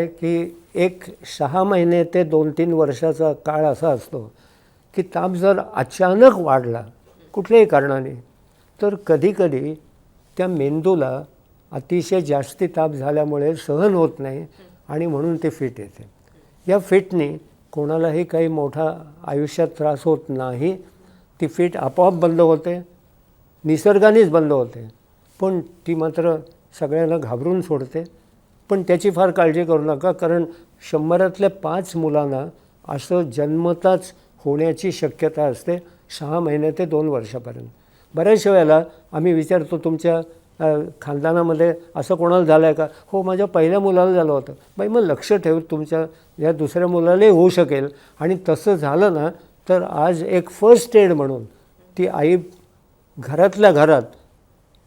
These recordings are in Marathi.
आहे की एक सहा महिने ते दोन तीन वर्षाचा काळ असा असतो की ताप जर अचानक वाढला कुठल्याही कारणाने तर कधीकधी त्या मेंदूला अतिशय जास्ती ताप झाल्यामुळे सहन होत नाही आणि म्हणून ते फिट येते. या फिटने कोणालाही काही मोठा आयुष्यात त्रास होत नाही. ती फिट आपोआप बंद होते निसर्गानेच बंद होते. पण ती मात्र सगळ्यांना घाबरून सोडते. पण त्याची फार काळजी करू नका कारण शंभरातल्या पाच मुलांना असं जन्मताच होण्याची शक्यता असते सहा महिने ते दोन वर्षापर्यंत. बऱ्याचशा वेळेला आम्ही विचारतो तुमच्या खानदानामध्ये असं कोणाला झालं आहे का? हो माझ्या पहिल्या मुलाला झालं होतं. बाई मग लक्ष ठेव तुमच्या या दुसऱ्या मुलालाही होऊ शकेल. आणि तसं झालं ना तर आज एक फर्स्ट एड म्हणून ती आई घरातल्या घरात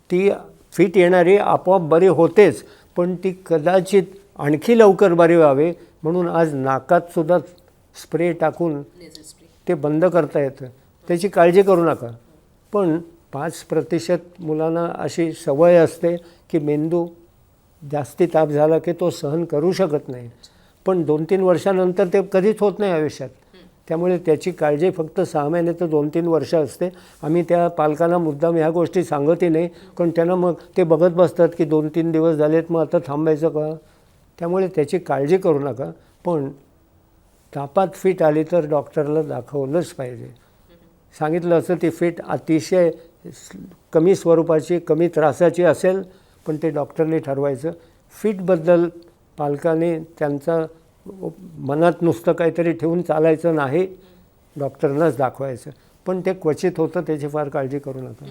ती फिट येणारी आपोआप बरी होतेच. पण ती कदाचित आणखी लवकर बरी व्हावी म्हणून आज नाकात सुद्धा स्प्रे टाकून ते बंद करता येतं. त्याची काळजी करू नका. पण पाच प्रतिशत मुलांना अशी सवय असते की मेंदू जास्ती ताप झाला की तो सहन करू शकत नाही. पण दोन तीन वर्षानंतर ते कधीच होत नाही आयुष्यात. त्यामुळे त्याची काळजी फक्त सहा महिने तर दोन तीन वर्ष असते. आम्ही त्या पालकांना मुद्दाम ह्या गोष्टी सांगतही नाही. कारण त्यांना मग ते बघत बसतात की दोन तीन दिवस झालेत मग आता थांबायचं का? त्यामुळे त्याची काळजी करू नका. पण तापात फिट आली तर डॉक्टरला दाखवलंच पाहिजे. सांगितलं असं ती फिट अतिशय कमी स्वरूपाची कमी त्रासाची असेल पण ते डॉक्टरने ठरवायचं. फिटबद्दल पालकाने त्यांचा मनात नुसतं काहीतरी ठेवून चालायचं नाही डॉक्टरनाच दाखवायचं. पण ते क्वचित होतं त्याची फार काळजी करू नका.